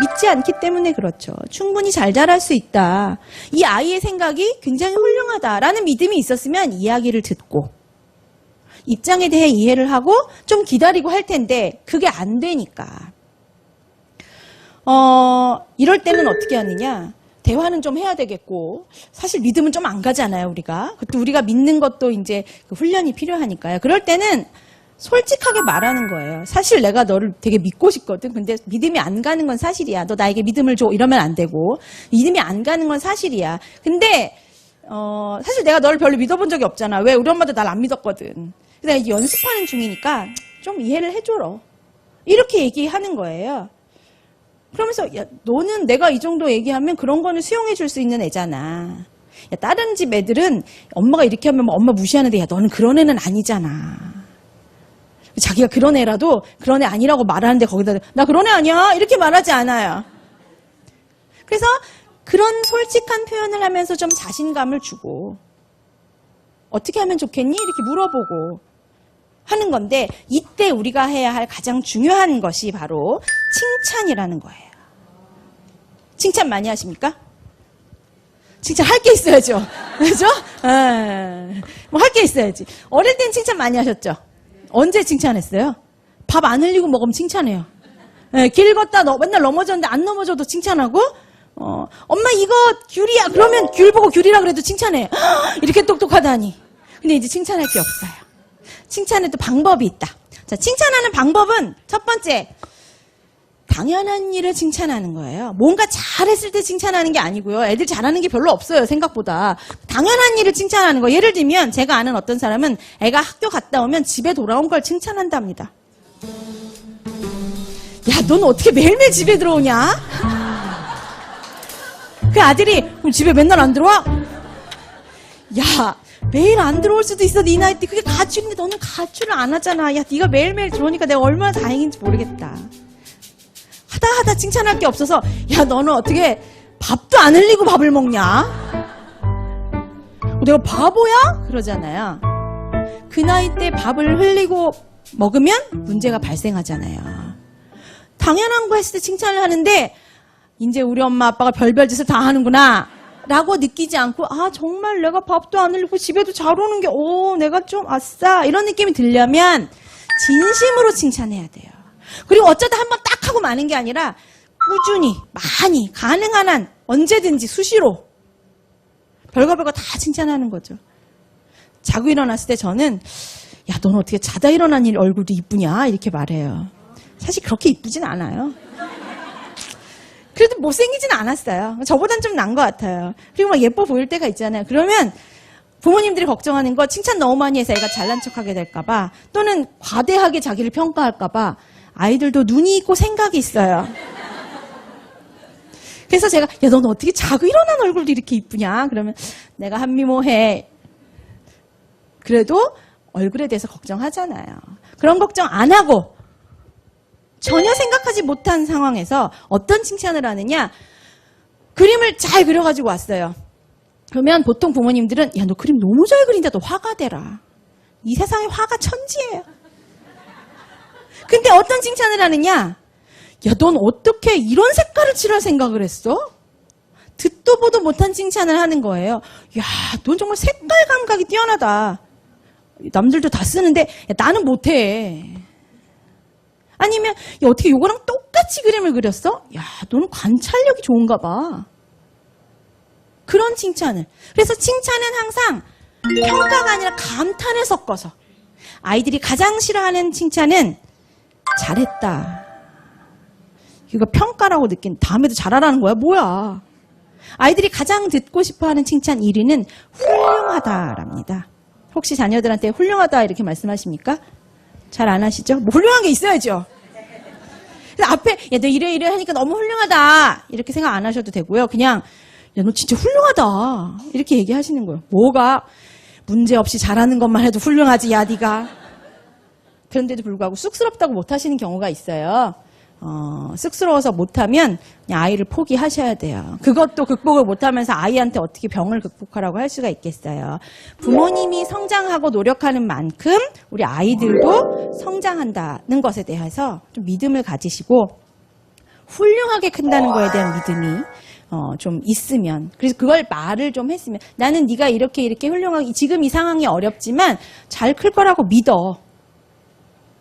믿지 않기 때문에 그렇죠. 충분히 잘 자랄 수 있다. 이 아이의 생각이 굉장히 훌륭하다라는 믿음이 있었으면 이야기를 듣고 입장에 대해 이해를 하고 좀 기다리고 할 텐데 그게 안 되니까. 어, 이럴 때는 어떻게 하느냐? 대화는 좀 해야 되겠고, 사실 믿음은 좀 안 가잖아요, 우리가. 그것도 우리가 믿는 것도 이제 그 훈련이 필요하니까요. 그럴 때는 솔직하게 말하는 거예요. 사실 내가 너를 되게 믿고 싶거든. 근데 믿음이 안 가는 건 사실이야. 너 나에게 믿음을 줘. 이러면 안 되고. 믿음이 안 가는 건 사실이야. 근데, 어, 사실 내가 너를 별로 믿어본 적이 없잖아. 왜? 우리 엄마도 날 안 믿었거든. 근데 연습하는 중이니까 좀 이해를 해줘라. 이렇게 얘기하는 거예요. 그러면서 야 너는 내가 이 정도 얘기하면 그런 거는 수용해 줄 수 있는 애잖아. 야 다른 집 애들은 엄마가 이렇게 하면 뭐 엄마 무시하는데 야 너는 그런 애는 아니잖아. 자기가 그런 애라도 그런 애 아니라고 말하는데 거기다 나 그런 애 아니야 이렇게 말하지 않아요. 그래서 그런 솔직한 표현을 하면서 좀 자신감을 주고 어떻게 하면 좋겠니 이렇게 물어보고 하는 건데 이때 우리가 해야 할 가장 중요한 것이 바로 칭찬이라는 거예요. 칭찬 많이 하십니까? 칭찬 할 게 있어야죠. 그죠? 뭐 할 게 있어야지. 어릴 땐 칭찬 많이 하셨죠? 언제 칭찬했어요? 밥 안 흘리고 먹으면 칭찬해요. 예, 길 걷다 너, 맨날 넘어졌는데 안 넘어져도 칭찬하고, 어, 엄마 이거 귤이야. 그러면 귤 보고 귤이라 그래도 칭찬해. 이렇게 똑똑하다니. 근데 이제 칭찬할 게 없어요. 칭찬에도 방법이 있다. 자, 칭찬하는 방법은 첫 번째, 당연한 일을 칭찬하는 거예요. 뭔가 잘했을 때 칭찬하는 게 아니고요. 애들 잘하는 게 별로 없어요, 생각보다. 당연한 일을 칭찬하는 거. 예를 들면, 제가 아는 어떤 사람은 애가 학교 갔다 오면 집에 돌아온 걸 칭찬한답니다. 야, 넌 어떻게 매일매일 집에 들어오냐? 그 아들이, 그럼 집에 맨날 안 들어와? 야, 매일 안 들어올 수도 있어, 네 나이 때. 그게 가출인데 너는 가출을 안 하잖아. 야, 네가 매일매일 들어오니까 내가 얼마나 다행인지 모르겠다. 하다 하다 칭찬할 게 없어서, 야, 너는 어떻게 밥도 안 흘리고 밥을 먹냐? 어, 내가 바보야? 그러잖아요. 그 나이 때 밥을 흘리고 먹으면 문제가 발생하잖아요. 당연한 거 했을 때 칭찬을 하는데, 이제 우리 엄마 아빠가 별별 짓을 다 하는구나. 라고 느끼지 않고, 아, 정말 내가 밥도 안 흘리고 집에도 잘 오는 게, 오, 내가 좀 아싸. 이런 느낌이 들려면, 진심으로 칭찬해야 돼요. 그리고 어쩌다 한 번 딱 하고 마는 게 아니라, 꾸준히, 많이, 가능한 한, 언제든지 수시로, 별거 별거 다 칭찬하는 거죠. 자고 일어났을 때 저는, 야, 넌 어떻게 자다 일어난 일 얼굴도 이쁘냐? 이렇게 말해요. 사실 그렇게 이쁘진 않아요. 그래도 못생기진 않았어요. 저보단 좀 난 것 같아요. 그리고 막 예뻐 보일 때가 있잖아요. 그러면 부모님들이 걱정하는 거 칭찬 너무 많이 해서 애가 잘난 척하게 될까봐 또는 과대하게 자기를 평가할까봐 아이들도 눈이 있고 생각이 있어요. 그래서 제가 야 너는 어떻게 자고 일어난 얼굴도 이렇게 이쁘냐? 그러면 내가 한미모해. 그래도 얼굴에 대해서 걱정하잖아요. 그런 걱정 안 하고 전혀 생각하지 못한 상황에서 어떤 칭찬을 하느냐? 그림을 잘 그려가지고 왔어요. 그러면 보통 부모님들은 야 너 그림 너무 잘 그린다 너 화가 되라. 이 세상에 화가 천지예요. 근데 어떤 칭찬을 하느냐? 야 넌 어떻게 이런 색깔을 칠할 생각을 했어? 듣도 보도 못한 칭찬을 하는 거예요. 야 넌 정말 색깔 감각이 뛰어나다. 남들도 다 쓰는데 야, 나는 못해. 아니면 야, 어떻게 요거랑 똑같이 그림을 그렸어? 야, 너는 관찰력이 좋은가 봐. 그런 칭찬을. 그래서 칭찬은 항상 평가가 아니라 감탄을 섞어서 아이들이 가장 싫어하는 칭찬은 잘했다. 이거 평가라고 느낀 다음에도 잘하라는 거야? 뭐야? 아이들이 가장 듣고 싶어하는 칭찬 1위는 훌륭하다랍니다. 혹시 자녀들한테 훌륭하다 이렇게 말씀하십니까? 잘 안 하시죠? 뭐 훌륭한 게 있어야죠. 앞에 야 너 이래 이래 하니까 너무 훌륭하다 이렇게 생각 안 하셔도 되고요. 그냥 야 너 진짜 훌륭하다 이렇게 얘기하시는 거예요. 뭐가 문제 없이 잘하는 것만 해도 훌륭하지 야 네가. 그런데도 불구하고 쑥스럽다고 못하시는 경우가 있어요. 어, 쑥스러워서 못하면 아이를 포기하셔야 돼요. 그것도 극복을 못하면서 아이한테 어떻게 병을 극복하라고 할 수가 있겠어요. 부모님이 성장하고 노력하는 만큼 우리 아이들도 성장한다는 것에 대해서 좀 믿음을 가지시고 훌륭하게 큰다는 거에 대한 믿음이 어, 좀 있으면 그래서 그걸 말을 좀 했으면 나는 네가 이렇게 이렇게 훌륭하게 지금 이 상황이 어렵지만 잘 클 거라고 믿어.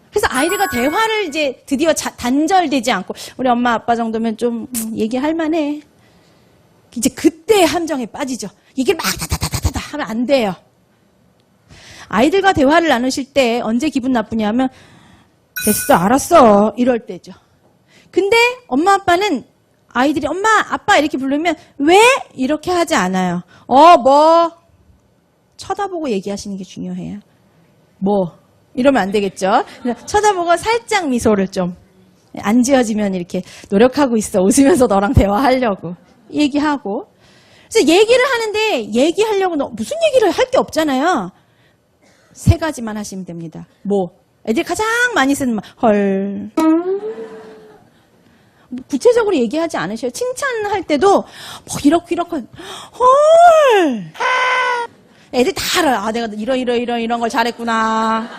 그래서 아이들과 대화를 이제 드디어 자- 단절되지 않고 우리 엄마 아빠 정도면 좀 음, 얘기할 만해. 이제 그때 함정에 빠지죠. 얘기를 막 다다다다다 하면 안 돼요. 아이들과 대화를 나누실 때 언제 기분 나쁘냐면 됐어 알았어 이럴 때죠. 근데 엄마 아빠는 아이들이 엄마 아빠 이렇게 부르면 왜 이렇게 하지 않아요. 어 뭐 쳐다보고 얘기하시는 게 중요해요. 뭐 이러면 안 되겠죠. 쳐다보고 살짝 미소를 좀 안 지어지면 이렇게 노력하고 있어 웃으면서 너랑 대화하려고 얘기하고 그래서 얘기를 하는데 얘기하려고 너 무슨 얘기를 할 게 없잖아요. 세 가지만 하시면 됩니다. 뭐 애들이 가장 많이 쓰는 말 헐. 뭐 구체적으로 얘기하지 않으셔요. 칭찬할 때도 뭐 이렇게 이렇게 헐. 애들 다 알아요. 아, 내가 이런 이런 이런 이런 걸 잘했구나.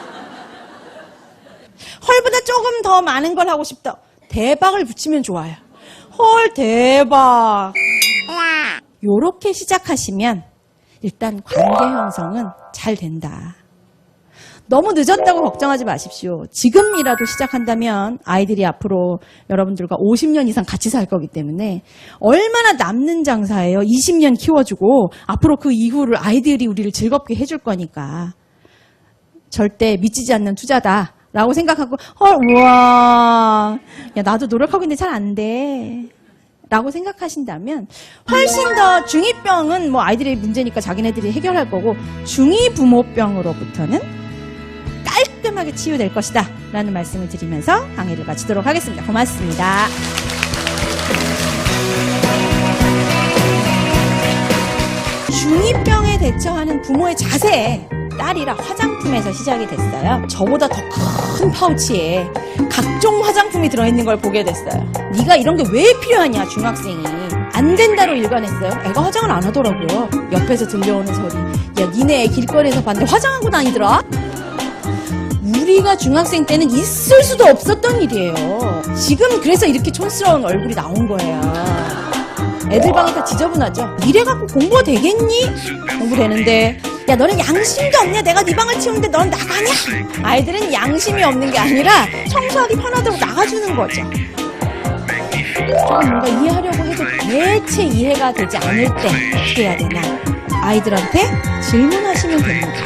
조금 더 많은 걸 하고 싶다. 대박을 붙이면 좋아요. 헐 대박. 요렇게 시작하시면 일단 관계 형성은 잘 된다. 너무 늦었다고 걱정하지 마십시오. 지금이라도 시작한다면 아이들이 앞으로 여러분들과 50년 이상 같이 살 거기 때문에 얼마나 남는 장사예요. 20년 키워주고 앞으로 그 이후를 아이들이 우리를 즐겁게 해줄 거니까 절대 미치지 않는 투자다. 라고 생각하고 헐 우와 야 나도 노력하고 있는데 잘 안 돼. 라고 생각하신다면 훨씬 더 중2병은 뭐 아이들의 문제니까 자기네들이 해결할 거고 중2 부모병으로부터는 깔끔하게 치유될 것이다. 라는 말씀을 드리면서 강의를 마치도록 하겠습니다. 고맙습니다. 중2병에 대처하는 부모의 자세 딸이라 화장품에서 시작이 됐어요. 저보다 더 큰 파우치에 각종 화장품이 들어있는 걸 보게 됐어요. 네가 이런 게 왜 필요하냐 중학생이 안 된다로 일관했어요. 애가 화장을 안 하더라고요. 옆에서 들려오는 소리. 야 니네 애 길거리에서 봤는데 화장하고 다니더라? 우리가 중학생 때는 있을 수도 없었던 일이에요. 지금 그래서 이렇게 촌스러운 얼굴이 나온 거예요. 애들 방이 다 지저분하죠. 이래 갖고 공부가 되겠니? 공부 되는데. 야 너는 양심도 없냐? 내가 네 방을 치우는데 넌 나가냐? 아이들은 양심이 없는 게 아니라 청소하기 편하다고 나가주는 거죠. 뭔가 이해하려고 해도 대체 이해가 되지 않을 때 어떻게 해야 되나? 아이들한테 질문하시면 됩니다.